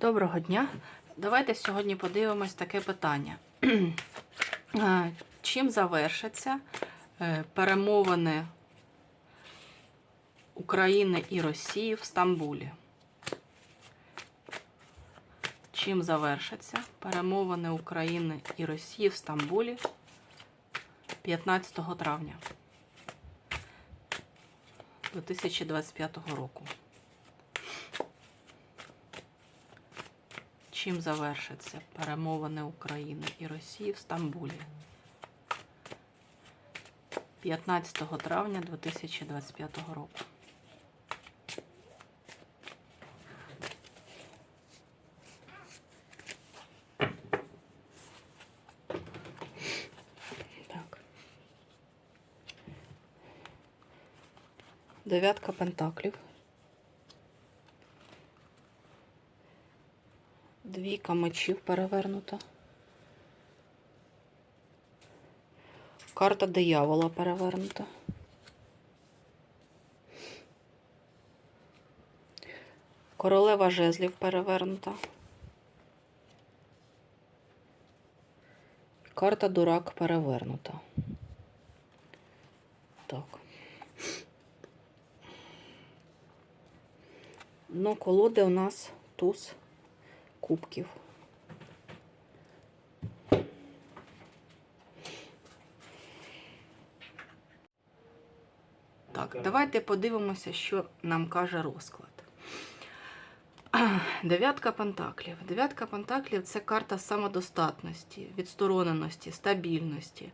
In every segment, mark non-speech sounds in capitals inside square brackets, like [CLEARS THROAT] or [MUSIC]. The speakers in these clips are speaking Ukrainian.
Доброго дня. Давайте сьогодні подивимось таке питання. [CLEARS THROAT] Чим завершаться е, перемовини України і Росії в Стамбулі? Чим завершаться перемовини України і Росії в Стамбулі 15 травня 2025 року? Чим завершаться перемовини України і Росії в Стамбулі 15 травня 2025 року? Так. Дев'ятка пентаклів. Двійка мечів перевернута. Карта диявола перевернута. Королева жезлів перевернута. Карта дурак перевернута. Так. Ну, колоди у нас туз кубків. Так, давайте подивимося, що нам каже розклад. [CLEARS THROAT] Дев'ятка пентаклів. Дев'ятка пентаклів це карта самодостатності, відстороненості, стабільності.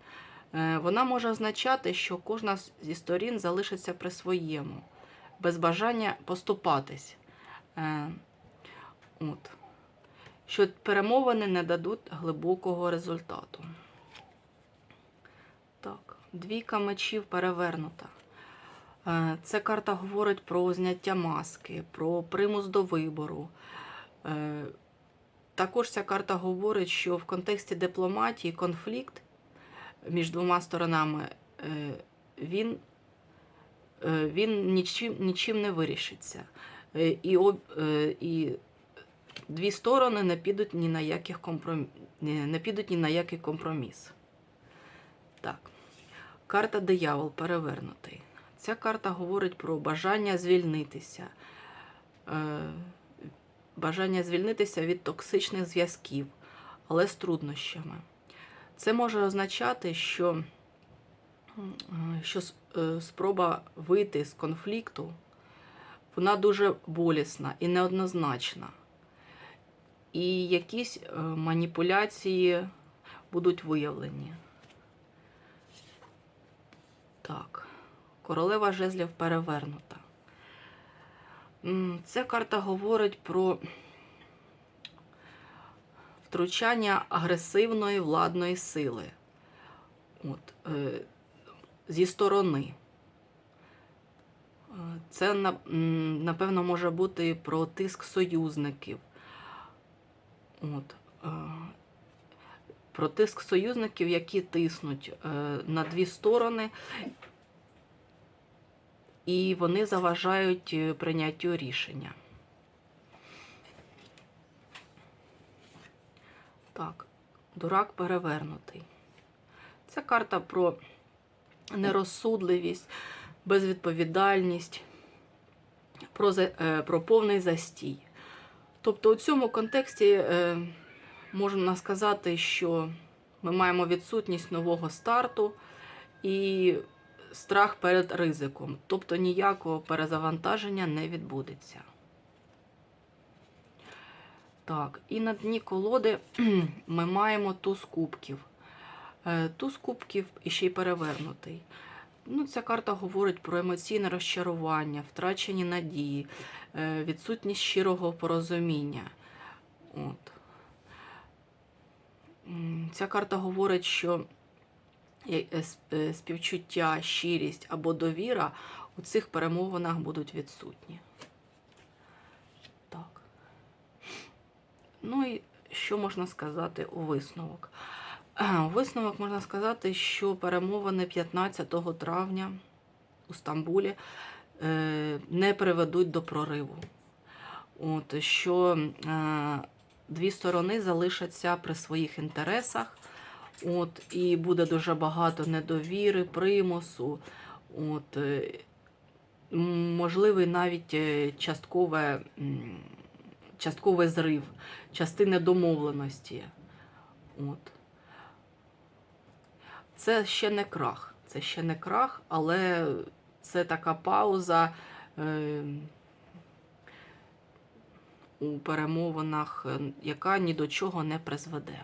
Е, Вона може означати, що кожна зі сторін залишиться при своєму, без бажання поступатись. Е, От. Що перемовини не дадуть глибокого результату. Так, двійка мечів перевернута. Це карта говорить про зняття маски, про примус до вибору. Е, Також ця карта говорить, що в контексті дипломатії конфлікт між двома сторонами е, він, е, він нічим, нічим не вирішиться. І, об, і дві сторони не підуть ні на яких компром... не підуть ні на який компроміс. Так. Карта диявол перевернутий. Ця карта говорить про бажання звільнитися. Е, бажання звільнитися від токсичних зв'язків, але з труднощами. Це може означати, що, що е, спроба вийти з конфлікту вона дуже болісна і неоднозначна. І якісь е, маніпуляції будуть виявлені. Так, королева жезлів перевернута. Ця карта говорить про втручання агресивної владної сили. От, е, зі сторони. Е, Це, напевно, може бути про тиск союзників. От, е, про тиск союзників, які тиснуть е, на дві сторони, і вони заважають е, прийняттю рішення. Так, дурак перевернутий. Це карта про нерозсудливість, безвідповідальність, про, про повний застій. Тобто у цьому контексті е, можна сказати, що ми маємо відсутність нового старту і страх перед ризиком. Тобто ніякого перезавантаження не відбудеться. Так, і на дні колоди [CLEARS THROAT] ми маємо туз кубків. Е, Туз кубків іще й перевернутий. Ну, ця карта говорить про емоційне розчарування, втрачені надії, е, відсутність щирого порозуміння. От. Ця карта говорить, що е, е, співчуття, щирість або довіра у цих перемовинах будуть відсутні. Так. Ну і що можна сказати у висновок? Висновок можна сказати, що перемовини 15 травня у Стамбулі е, не приведуть до прориву. От, що е, дві сторони залишаться при своїх інтересах, от, і буде дуже багато недовіри, примусу. От, е, можливий навіть часткове, частковий зрив, частини домовленості. От. Це ще не крах. Це ще не крах, але це така пауза е, у перемовинах, е, яка ні до чого не призведе.